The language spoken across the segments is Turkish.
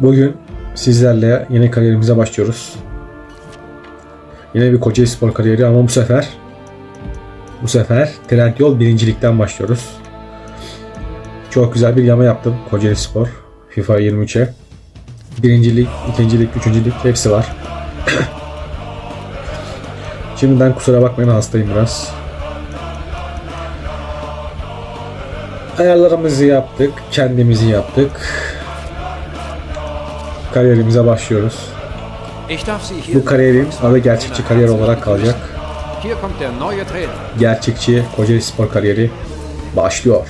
Bugün sizlerle yeni kariyerimize başlıyoruz. Yine bir Kocaeli Spor kariyeri ama bu sefer bu sefer Trendyol birincilikten başlıyoruz. Çok güzel bir yama yaptım Kocaeli Spor FIFA 23'e. Birincilik, ikincilik, üçüncülük hepsi var. Şimdiden kusura bakmayın hastayım biraz. Ayarlarımızı yaptık, kendimizi yaptık. Kariyerimize başlıyoruz. Bu kariyerin adı gerçekçi kariyer olarak kalacak. Gerçekçi Kocaeli Spor kariyeri başlıyor.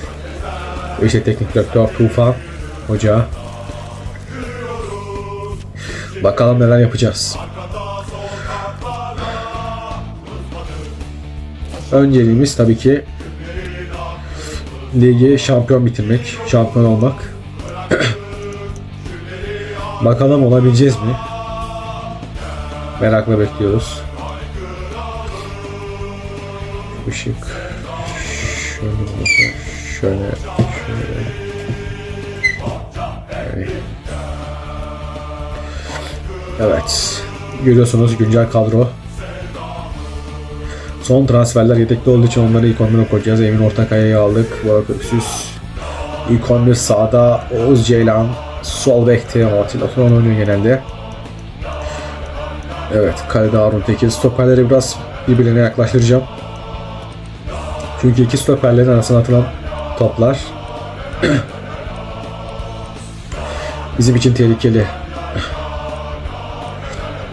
İşte teknik direktör Tufan Hoca. Bakalım neler yapacağız. Önceliğimiz tabii ki ligi şampiyon bitirmek, şampiyon olmak. Bakalım olabileceğiz mi? Merakla bekliyoruz. Işık. Şöyle şöyle şöyle. Evet. Görüyorsunuz güncel kadro. Son transferler yedekte olduğu için onları ilk 11'e koyacağız. Emin Ortakaya'yı aldık. Burak Öksüz. İlk 11 sağda Oğuz Ceylan. Sol bekte Atilla Turan oynuyor genelde. Evet. Kalede Harun Tekin. Stoperleri biraz birbirine yaklaştıracağım. Çünkü iki stoperlerin arasına atılan toplar bizim için tehlikeli.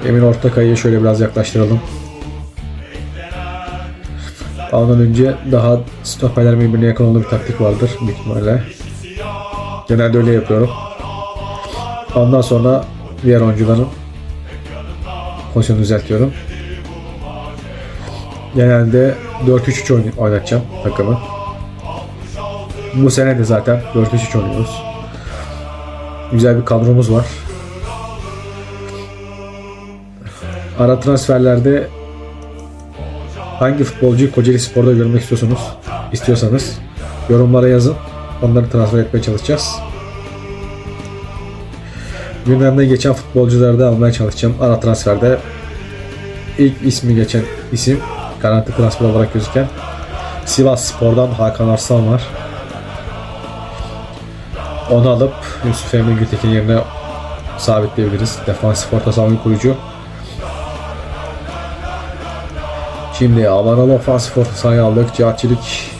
Emin Ortakaya'yı şöyle biraz yaklaştıralım. Ondan önce daha stoperler birbirine yakın olduğu bir taktik vardır büyük ihtimalle. Genelde öyle yapıyorum. Ondan sonra diğer oyuncuların pozisyonu düzeltiyorum. Genelde 4-3-3 oyn- oynatacağım takımı. Bu sene de zaten 4-3-3 oynuyoruz. Güzel bir kadromuz var. Ara transferlerde hangi futbolcuyu Kocaeli Spor'da görmek istiyorsunuz? istiyorsanız yorumlara yazın. Onları transfer etmeye çalışacağız. Gündemde geçen futbolcuları da almaya çalışacağım. Ara transferde ilk ismi geçen isim garanti transfer olarak gözüken Sivas Spor'dan Hakan Arslan var. Onu alıp Yusuf Emre Gültekin yerine sabitleyebiliriz. Defansif orta saha kurucu. Şimdi Avanalı ofansif orta sahayı aldık. Cihatçilik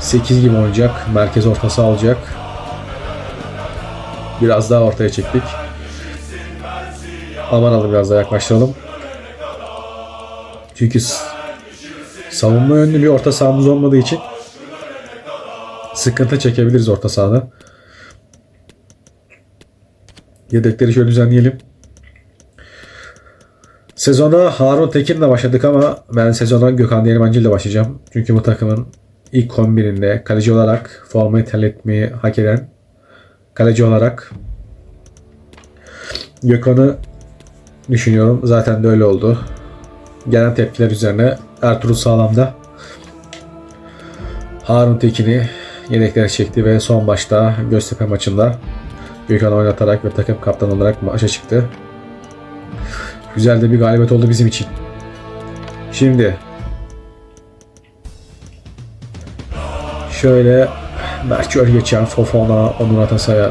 8 gibi oynayacak. Merkez orta saha alacak. Biraz daha ortaya çektik. Avanalı biraz daha yaklaştıralım. Çünkü savunma yönlü bir orta sahamız olmadığı için sıkıntı çekebiliriz orta sahada. Yedekleri şöyle düzenleyelim. Sezona Harun Tekin'le başladık ama ben sezona Gökhan Değirmenci ile başlayacağım. Çünkü bu takımın ilk 11'inde kaleci olarak formayı terletmeyi hak eden kaleci olarak Gökhan'ı düşünüyorum. Zaten de öyle oldu. Gelen tepkiler üzerine Ertuğrul Sağlam'da Harun Tekin'i yedeklere çekti ve son başta Göztepe maçında Gökhan oynatarak ve takım kaptanı olarak maça çıktı. Güzel de bir galibiyet oldu bizim için. Şimdi şöyle Mertçör geçen Fofana, Onur Atasay'a,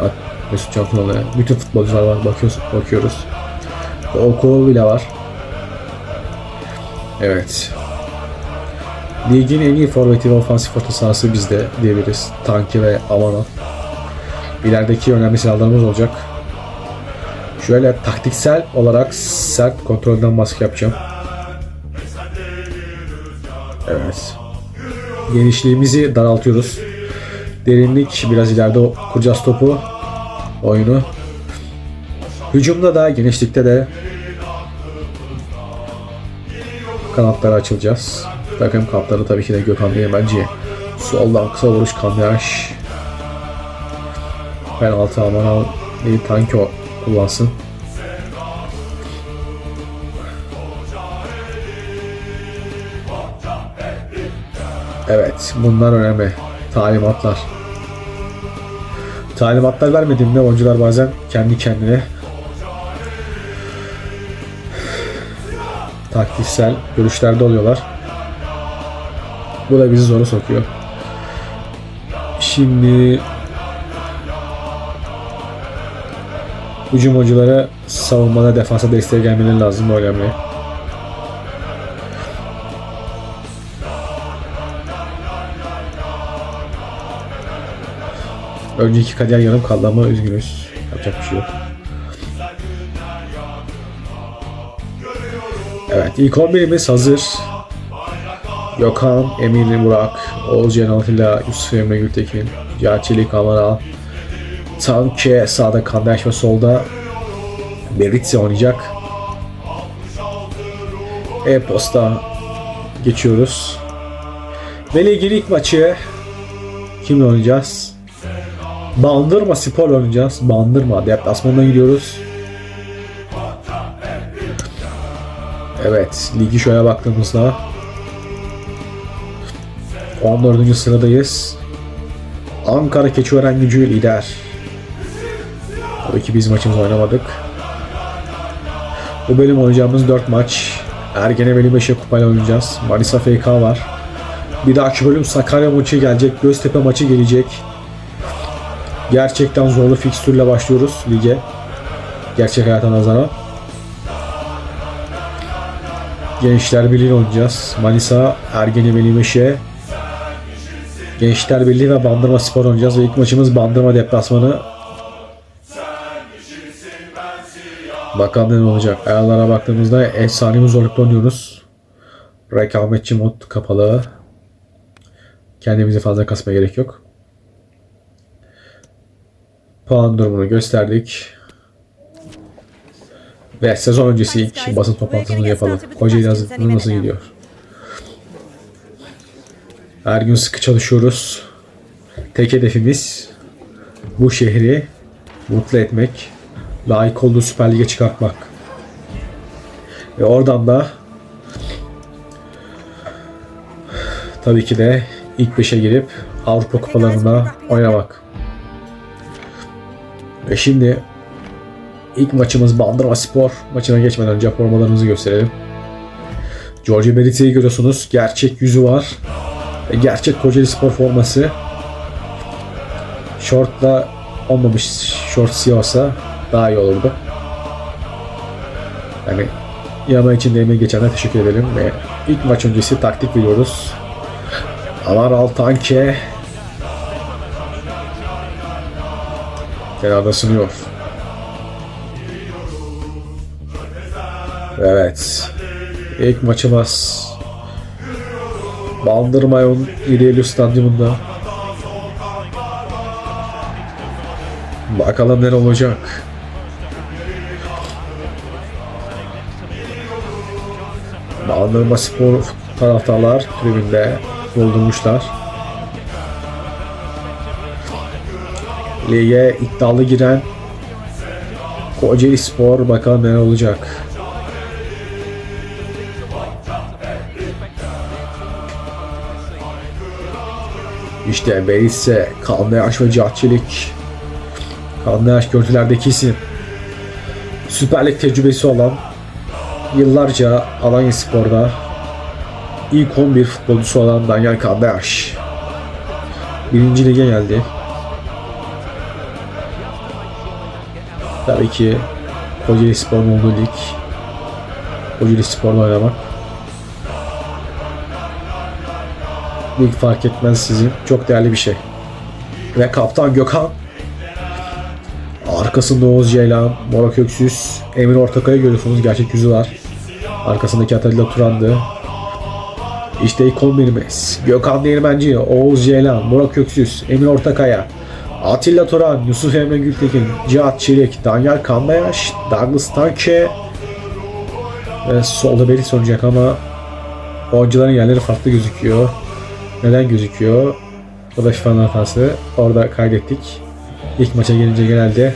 Mesut Cantınalı'ya bütün futbolcular var bakıyoruz, bakıyoruz. Oku bile var. Evet. Ligin en iyi forveti ve ofansif orta sahası bizde diyebiliriz. Tanki ve Amana. İlerideki önemli silahlarımız olacak. Şöyle taktiksel olarak sert kontrolden baskı yapacağım. Evet. Genişliğimizi daraltıyoruz. Derinlik biraz ileride kuracağız topu. Oyunu. Hücumda da genişlikte de kanatlara açılacağız. Takım kaptanı tabii ki de Gökhan Değirmenci. Soldan kısa vuruş Kamyaş. Penaltı aman al. Bir tanki o kullansın. Evet bunlar önemli. Talimatlar. Talimatlar vermediğimde oyuncular bazen kendi kendine taktiksel görüşlerde oluyorlar. Bu da bizi zora sokuyor. Şimdi hücum oyunculara savunmada defansa desteğe gelmeleri lazım bu önemli. Önceki kariyer yarım kaldı ama üzgünüz. Yapacak bir şey yok. Evet ilk 11'imiz hazır. Gökhan, Emin Burak, Oğuz Cenaltilla, Yusuf Emre Gültekin, Cihatçeli Kamara, Tanke sağda Kandaş ve solda Beritzi oynayacak. E-posta geçiyoruz. Ve ligin ilk maçı kimle oynayacağız? Bandırma Spor oynayacağız. Bandırma deplasmanına gidiyoruz. Evet, ligi şöyle baktığımızda 14. sıradayız. Ankara Keçiören Gücü lider. Tabii ki biz maçımızı oynamadık. Bu bölüm oynayacağımız 4 maç. Ergene Veli Beşe kupayla oynayacağız. Manisa FK var. Bir dahaki bölüm Sakarya maçı gelecek. Göztepe maçı gelecek. Gerçekten zorlu fikstürle başlıyoruz lige. Gerçek hayata nazaran. Gençler Birliği oynayacağız. Manisa, Ergene Veli Meşe, Gençler Birliği ve Bandırma Spor oynayacağız. Ve ilk maçımız Bandırma deplasmanı. Bakalım ne olacak. Ayarlara baktığımızda efsane bir zorlukta oynuyoruz. Rekametçi mod kapalı. Kendimizi fazla kasmaya gerek yok. Puan durumunu gösterdik. Ve sezon öncesi ilk basın toplantısını yapalım. Kocaeli hazırlığı nasıl gidiyor? Her gün sıkı çalışıyoruz. Tek hedefimiz bu şehri mutlu etmek, layık olduğu Süper Lig'e çıkartmak. Ve oradan da tabii ki de ilk 5'e girip Avrupa kupalarında oynamak. Ve şimdi ilk maçımız Bandırma Spor maçına geçmeden önce formalarımızı gösterelim. George Beritti'yi görüyorsunuz. Gerçek yüzü var. Ve gerçek Kocaeli Spor forması. Shortla olmamış short siyah daha iyi olurdu. Yani yama için emeği geçenlere teşekkür edelim ve ilk maç öncesi taktik veriyoruz. Alar Altanke kenarda sunuyor. Evet. İlk maçımız Bandırmayon İleli Stadyumunda. Bakalım ne olacak. Bandırma Spor taraftarlar tribünde doldurmuşlar. Lige iddialı giren Kocaeli Spor bakalım ne olacak. İşte Beritse, Kandayaş ve Cahçelik. Kandayaş görüntülerdeki isim. Süper Lig tecrübesi olan yıllarca Alanya Spor'da ilk 11 futbolcusu olan Daniel Kandayaş. Birinci lige geldi. Tabii ki Kocaeli Spor'un olduğu lig. Kocaeli Spor'da oynamak. Lig fark etmez sizin. Çok değerli bir şey. Ve kaptan Gökhan. Arkasında Oğuz Ceylan, Morak Öksüz, Emir Ortakay'ı görüyorsunuz. Gerçek yüzü var. Arkasındaki Atilla Turan'dı. İşte ilk 11'imiz. Gökhan Değirmenci, Oğuz Ceylan, Murat Öksüz, Emir Ortakaya, Atilla Turan, Yusuf Emre Gültekin, Cihat Çelik, Daniel Kandayaş, Douglas Tanke ve solda Beris oynayacak ama oyuncuların yerleri farklı gözüküyor. Neden gözüküyor? O da FIFA'nın hatası. Orada kaydettik. İlk maça gelince genelde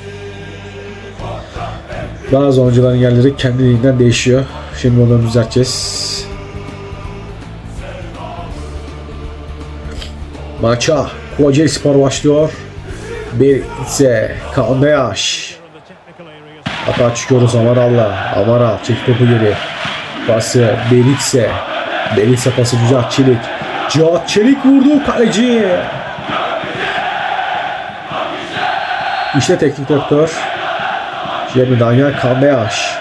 bazı oyuncuların yerleri kendiliğinden değişiyor. Şimdi onları düzelteceğiz. Maça Kocaeli Spor başlıyor. Beritse. Kandayaş. Hata çıkıyoruz Amaral'la. Amaral çek topu geri. Pası Beritse. Beritse pası güzel Çelik. Cihat Çelik vurdu kaleci. İşte teknik direktör. Şimdi Daniel Kandayaş.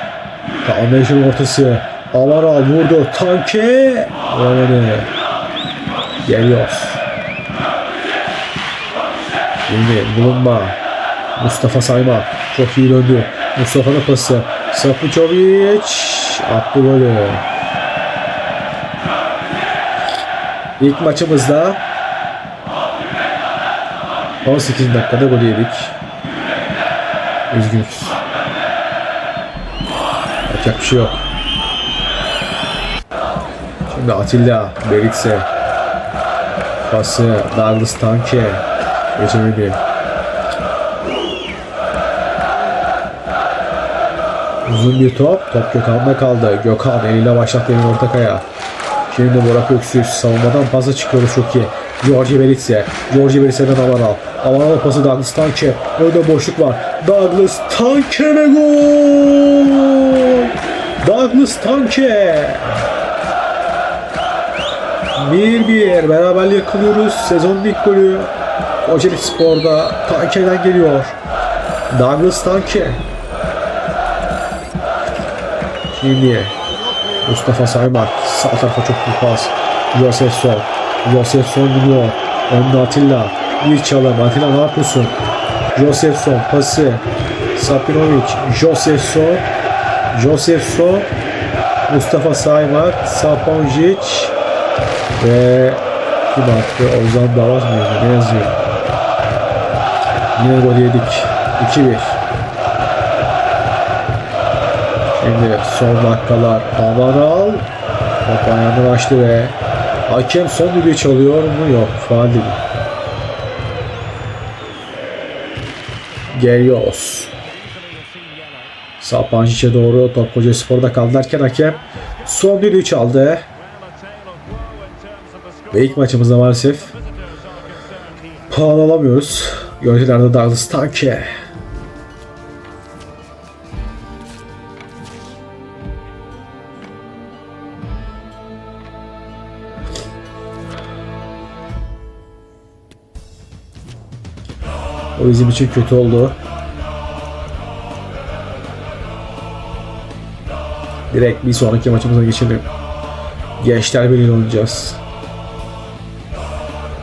Kandayaş'ın ortası. Amaral vurdu. Tanke. Vuramadı. Geliyoruz. Şimdi bulunma. Mustafa Sayma. Çok iyi döndü. Mustafa'nın pası. Sapuçovic. Attı golü. İlk maçımızda 18 dakikada gol yedik. Üzgünüz. Yapacak bir şey yok. Şimdi Atilla Beritse pası Douglas Tanke geçemedi. Uzun bir top. Top Gökhan'da kaldı. Gökhan eliyle başlattı Emin Ortakaya. Şimdi Burak Öksüz savunmadan pası çıkıyoruz çok iyi. George Beritse. George Beritse'den Amaral. Amaral pası Douglas Tanke. Önde boşluk var. Douglas Tanke ve gol! Douglas Tanke. 1-1 beraberliği yakılıyoruz. Sezonun ilk golü Kocaeli Spor'da Tanke'den geliyor. Douglas Tanke. Şimdi Mustafa Saymak sağ tarafa çok büyük pas. Josef Son. Josef Son gidiyor. Önde Atilla. Bir çalım. Atilla ne yapıyorsun? Josef Son pası. Sapinovic. Josef Son. Josef Son. Mustafa Saymak. Saponjic. Ve kim attı? Ozan Davaz mıydı? Ne yazıyor? Yine gol yedik. 2-1. Şimdi son dakikalar Amaral top ayağını açtı ve hakem son düdüğü çalıyor mu? Yok. Faal değil. Geliyoruz. Sapancic'e doğru top Koca Spor'da kaldı derken hakem son düdüğü çaldı. Ve ilk maçımızda maalesef puan alamıyoruz. Görüntülerde Douglas Tanke. O bizim için kötü oldu. Direkt bir sonraki maçımıza geçelim. Gençler Birliği'yle oynayacağız.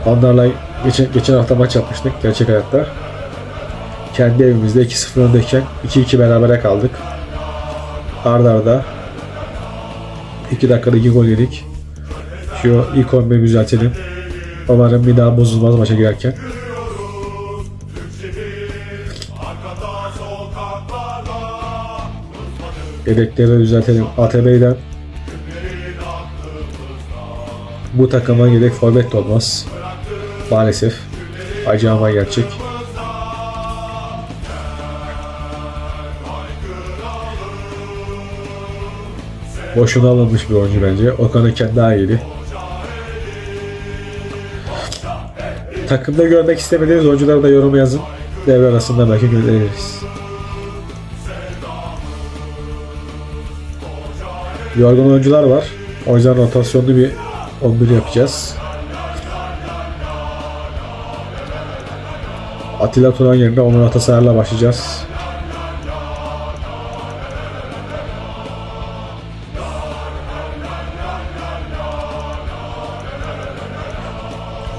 Onlarla geçen, geçen hafta maç yapmıştık gerçek hayatta. Kendi evimizde 2-0 öndeyken 2-2 berabere kaldık. Arda arda 2 dakikada 2 gol yedik. Şu ilk 11'i düzeltelim. Umarım bir daha bozulmaz maça girerken. Yedekleri düzeltelim. ATB'den bu takıma yedek forvet olmaz. Maalesef. Acı ama gerçek. Boşuna alınmış bir oyuncu bence. Okan Öken daha iyiydi. Takımda görmek istemediğiniz oyuncuları da yorum yazın. Devre arasında belki göndeririz. Yorgun oyuncular var. O yüzden rotasyonlu bir 11 yapacağız. Atilla Turan yerine Onur Atasayar'la başlayacağız.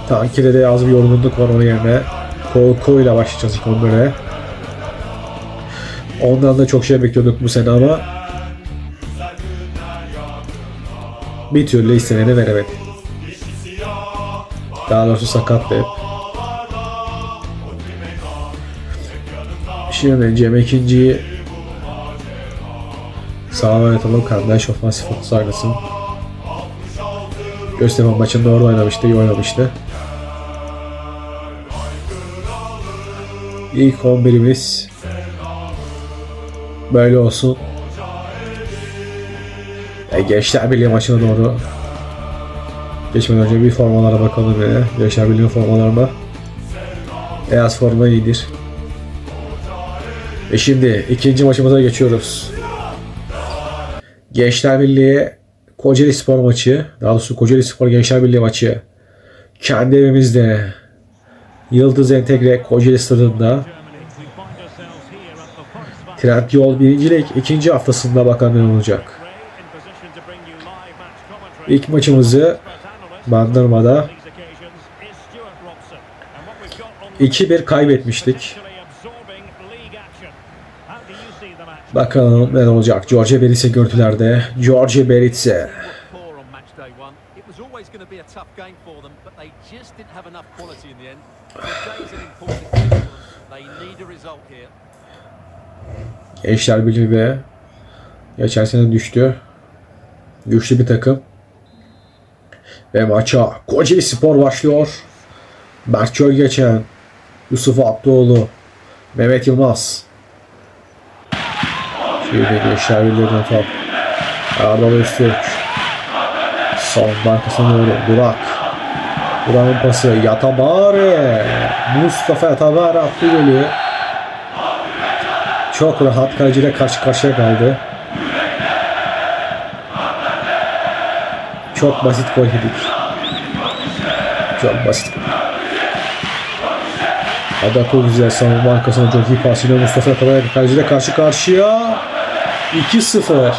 Tankide de az bir yorgunluk var onun yerine. Kolko ile başlayacağız ilk 11'e. Ondan da çok şey bekliyorduk bu sene ama bir türlü isteneni veremedi. Daha doğrusu sakattı hep. Şimdi Cem ikinciyi sağa oynatalım. Kardeş ofansif fokus oynasın. Göztepe maçında orada oynamıştı, iyi oynamıştı. İlk 11'imiz böyle olsun. E, Gençler Birliği maçına doğru geçmeden önce bir formalara bakalım yine. Gençler Birliği formalarına. Beyaz forma iyidir. Ve şimdi ikinci maçımıza geçiyoruz. Gençler Birliği Kocaeli Spor maçı. Daha doğrusu Kocaeli Spor Gençler Birliği maçı. Kendi evimizde. Yıldız Entegre Kocaeli stadında. Trend Yol birincilik ikinci haftasında bakalım olacak. İlk maçımızı Bandırma'da 2-1 kaybetmiştik. Bakalım ne olacak. George Beritse görüntülerde. George Beritse. Gençler Birliği ve geçen sene düştü. Güçlü bir takım. Ve maça Kocaeli Spor başlıyor. Mert geçen Yusuf Abdoğlu, Mehmet Yılmaz. Şimdi Gençler Birliği'ne top. Erdal Öztürk. Son arkasına doğru Burak. Burak'ın pası Yatabare. Mustafa Yatabare attı golü. Çok rahat kaleciyle karşı karşıya kaldı. Çok basit gol yedik. Çok basit. Adako güzel savunma arkasına çok iyi pasıyla Mustafa Atabay kaleciyle karşı karşıya. 2-0.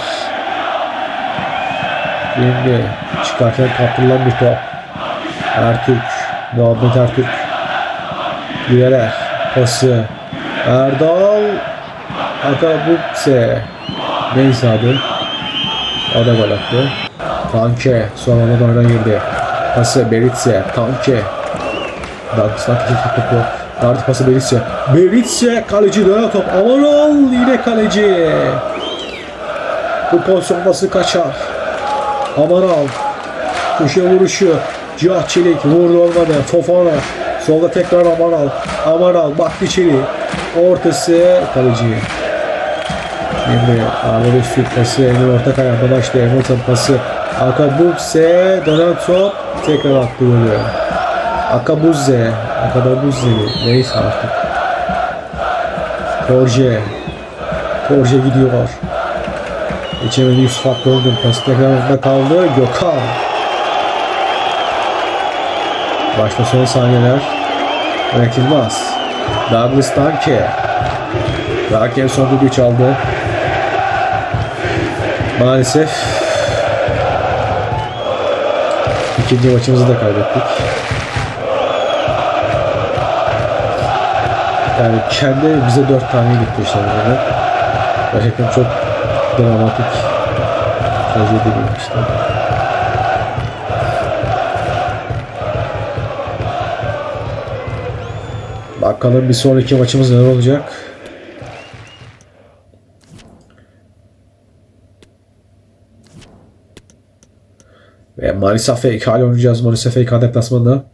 Şimdi çıkarken kaptırılan bir top. Ertürk. Muhammed Ertürk. Gülerek pası. Erdal Akabukse neyse adı. O da gol attı. Tanke sonradan oyuna girdi. Pası Beritse. Tanke. Küçük topu. Verdi pası Beritse. Beritse kaleci dönen top. Aman ol yine kaleci. Bu pozisyon nasıl kaçar? Aman al. Köşe vuruşu. Cihat Çelik vurdu olmadı. Fofana. Solda tekrar aman al. Aman al. Baktı içeri. Ortası kaleci. Şimdi Arda Öztürk pası Emre Ortakay arkadaşlar Hamilton pası Akabukse dönen top tekrar attı golü. Akabuzze Akabuzze mi? Neyse artık. Torje Torje gidiyor. Geçemedi Yusuf Akgol'un pası tekrar kaldı. Gökhan. Başta son saniyeler. Mehmet Yılmaz. Douglas Danke. Hakem son düdüğü çaldı. Maalesef ikinci maçımızı da kaybettik. Yani kendi bize dört tane gitti işte. Gerçekten çok dramatik trajedi bir işte. Bakalım bir sonraki maçımız neler olacak. Ve Manisa FK ile oynayacağız. Manisa FK deplasmanında.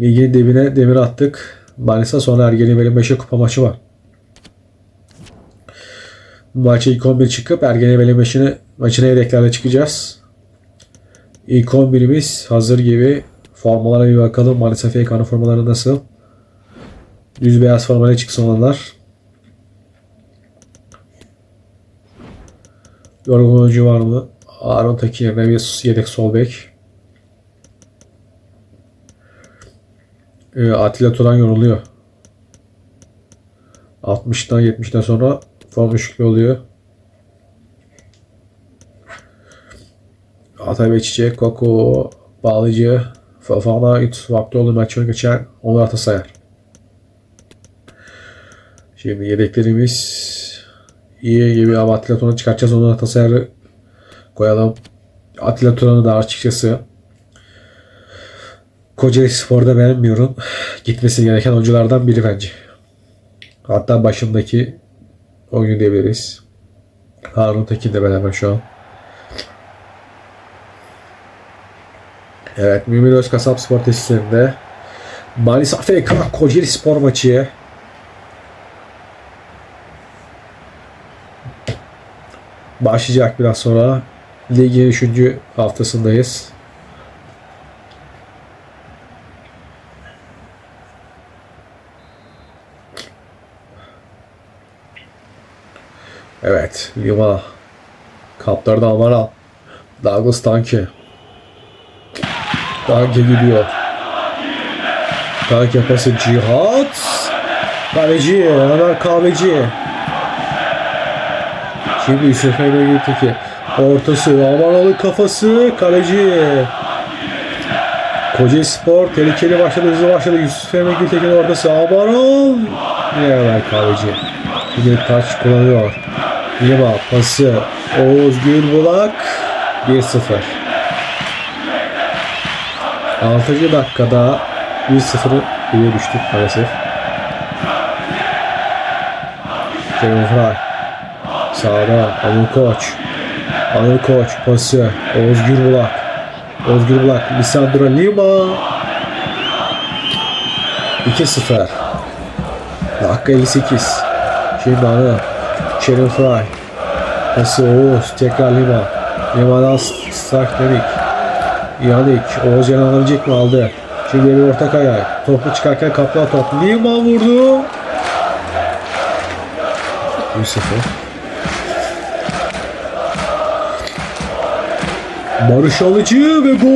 Ligin dibine demir attık. Manisa sonra Ergeni Belin 5'e kupa maçı var. Maça ilk 11 çıkıp Belin 5'ine maçına yedeklerle çıkacağız. İlk 11'imiz hazır gibi. Formalara bir bakalım. Manisa FK'nın formaları nasıl? Düz beyaz formaya çıksın onlar. Yorgun oyuncu var mı? Aaron Tekin yerine yedek sol bek. Ee, Atilla Turan yoruluyor. 60'tan 70'ten sonra düşüklüğü oluyor. Atay Beçiçek, Koko, Bağlıcı, Fafana, Yusuf Abdoğlu maçını geçen Onur Atasayar. Şimdi yedeklerimiz iyi gibi ama Atilla Turan'ı çıkartacağız. Onur Atasayar'ı koyalım. Atilla Turan'ı da açıkçası Kocaeli Spor'da beğenmiyorum. Gitmesi gereken oyunculardan biri bence. Hatta başındaki oyuncu diyebiliriz. Harun Tekin de beraber şu an. Evet, Mümin Özkasap Spor Tesislerinde Manisa FK Kocaeli Spor maçı. Başlayacak biraz sonra. Ligin 3. haftasındayız. Evet. Lima. Kaptarda Amaral. Douglas Tanke. Tanke gidiyor. Tanke pası Cihat. Kaleci. Ömer Kahveci. Şimdi Yusuf Emre Gültekin. Ortası. Amaralı kafası. Kaleci. Kocaeli Spor tehlikeli başladı, hızlı başladı. Yusuf Emre Gültekin ortası. Amaral. Yine Ömer Kahveci. Yine taç kullanıyor. Lima pası. Oğuz Gülbulak. 1-0. 6. dakikada 1-0'ı geriye düştük maalesef. Kevin Fry. Sağda Anıl Koç. Anıl Koç pası. Oğuz Gülbulak. Oğuz Gülbulak. Lisandro Lima. 2-0. Dakika 58. Şimdi Anıl. Fry. Pası Oğuz. Tekrar Lima. Lima'dan Stark Dedik. Yannick. Oğuz yan alabilecek mi? Aldı. Şimdi bir orta kaya. Topu çıkarken kaplan top. Lima vurdu. 1-0. Barış Alıcı ve gol.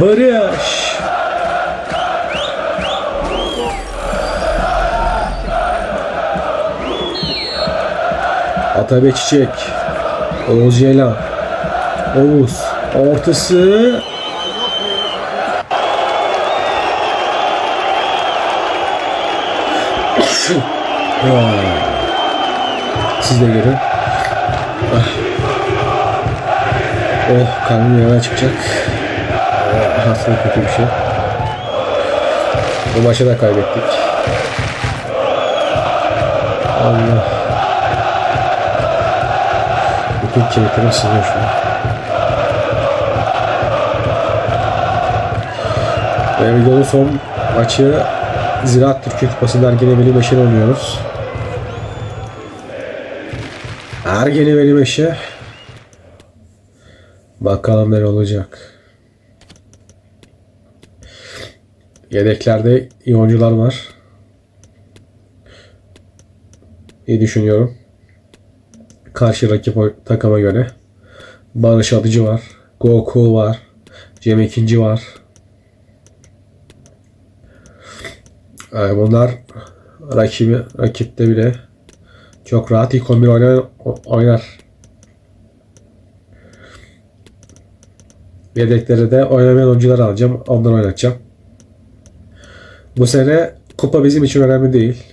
Barış. Atabey Çiçek. Oğuz Yela. Oğuz. Ortası. Siz de gelin. Ah. Oh karnım yana çıkacak. Ah, Aslında kötü bir şey. Bu maçı da kaybettik. Allah. Bütün kemiklerim sızıyor şu an. Ve videonun son maçı Ziraat Türkiye Kupası Ergene Veli Meşe oynuyoruz. Ergene Veli Meşe. Bakalım ne olacak. Yedeklerde iyi oyuncular var. İyi düşünüyorum. Karşı rakip takıma göre. Barış Adıcı var. Goku var. Cem İkinci var. Yani bunlar rakibi rakipte bile çok rahat ilk 11 oynar, oynar. Yedekleri de oynamayan oyuncular alacağım. Onları oynatacağım. Bu sene kupa bizim için önemli değil.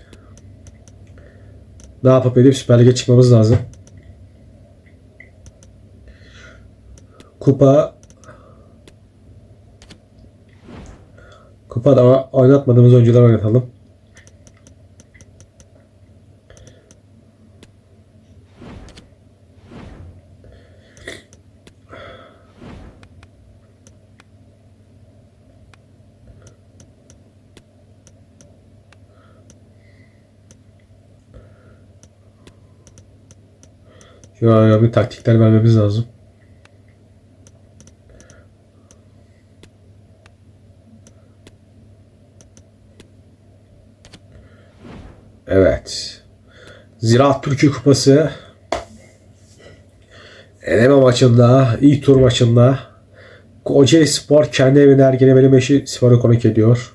Ne yapıp edip Süper Lig'e çıkmamız lazım. Kupa Kupada oynatmadığımız oyuncular oynatalım. Şu an bir taktikler vermemiz lazım. Evet. Ziraat Türkiye Kupası eleme maçında, ilk tur maçında Kocaeli Spor kendi evinde Ergene Velimeşi Spor'u konuk ediyor.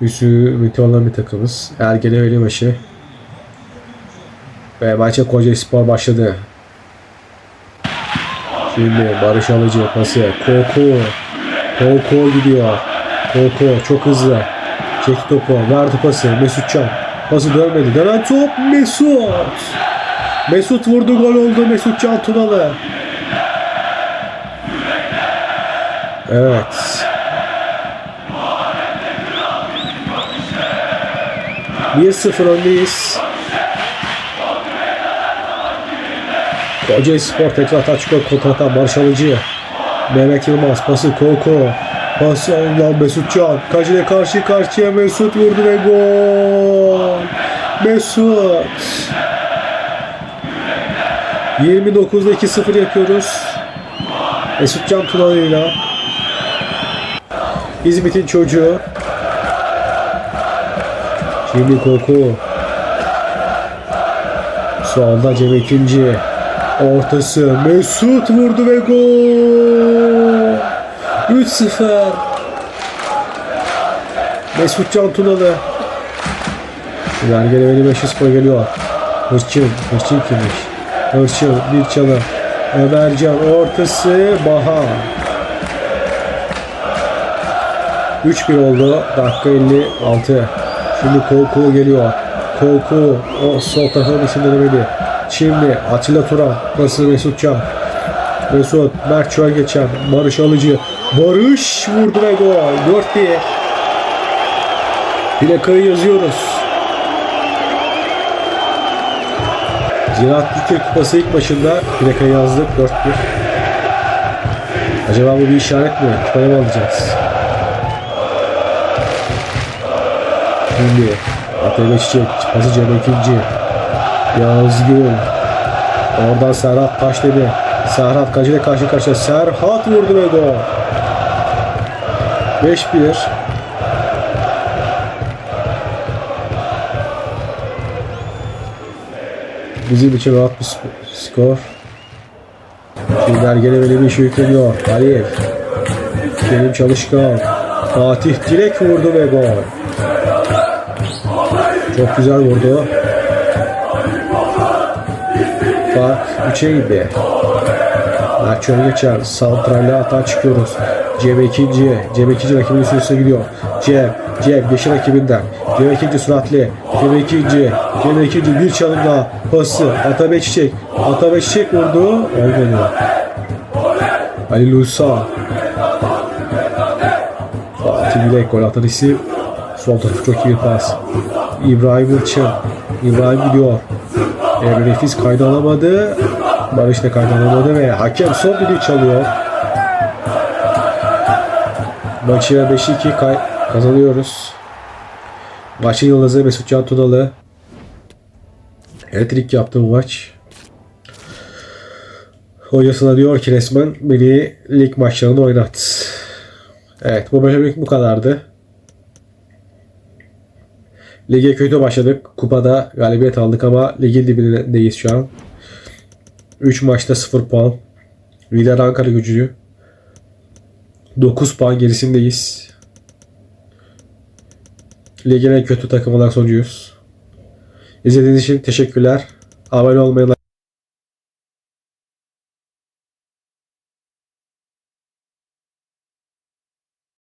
Üstü ümiti olan bir takımız. Ergene Velimeşi. Ve maça Kocaeli Spor başladı. Şimdi Barış Alıcı pası. Koko. Koko gidiyor. Koko çok hızlı. Çekti topu. Verdi pası. Mesut Can. Pası dönmedi. Dönen top. Mesut. Mesut vurdu. Gol oldu. Mesut Can Tunalı. Evet. Bir sıfır öndeyiz. Kocaeli Spor tekrar taç gol kontratan Barış Alıcı. Mehmet Yılmaz pası Koko. Pası Allah Mesut Can. Kaleciyle karşı karşıya Mesut vurdu ve gol. Mesut. 29'da 2-0 yapıyoruz. Mesut Can Tunalı'yla. İzmit'in çocuğu. Şimdi Koku. Solda Cem ikinci. Ortası Mesut vurdu ve gol. 3-0. Mesut Can Tunalı. Vergele Veli Beşiktaş'a geliyor. Hırçın. Hırçın kimmiş? Hırçın. Bir çalı. Ömercan ortası. Baha. 3-1 oldu. Dakika 56. Şimdi Kolku geliyor. Kolku o sol tarafın içinde demeli. Şimdi Atilla Turan. Burası Mesut Can. Mesut Mert Çöl geçen. Barış Alıcı. Barış vurdu ve gol. 4-1. Plakayı yazıyoruz. Ziraat Türkiye Kupası ilk maçında plakayı yazdık 4-1. Acaba bu bir işaret mi? Kupaya mı alacağız? Şimdi Atilla Çiçek, pası Cem ikinci. Yazgül. Oradan Serhat Taşdemir. Serhat Kacı ile karşı karşıya. Serhat vurdu ve gol. 5-1. Bizim için rahat bir skor. Şimdi Ergene böyle bir şey yükleniyor. Halil. Kerim Çalışkan. Fatih direkt vurdu ve gol. Çok güzel vurdu. Fark 3'e indi. Mertçön geçer. Santral'le hata çıkıyoruz. Cem ikinci. Cem ikinci rakibinin üstüne gidiyor. Cem. Cem yeşil rakibinden. Cem ikinci süratli. Cem ikinci. Cem ikinci bir çalım daha. Pası. Atabey Çiçek. Atabey Çiçek vurdu. Olmadı. Ali Lusa. Fatih Bilek gol atan isim. Sol tarafı çok iyi bir pas. İbrahim Ilçın. İbrahim gidiyor. Emre Nefis kaydı alamadı. Barış da kaydı alamadı ve hakem son düdüğü çalıyor. Maçı 5-2 kay- kazanıyoruz. Maçın yıldızı Mesut Can Tunalı. Hat-trick yaptı bu maç. Hocasına diyor ki resmen beni lig maçlarında oynat. Evet bu bölümlük bu kadardı. Lige kötü başladık. Kupada galibiyet aldık ama ligin dibindeyiz şu an. 3 maçta 0 puan. Lider Ankara gücü. 9 puan gerisindeyiz. Ligin en kötü takım olarak sonuncuyuz. İzlediğiniz için teşekkürler. Abone olmayı,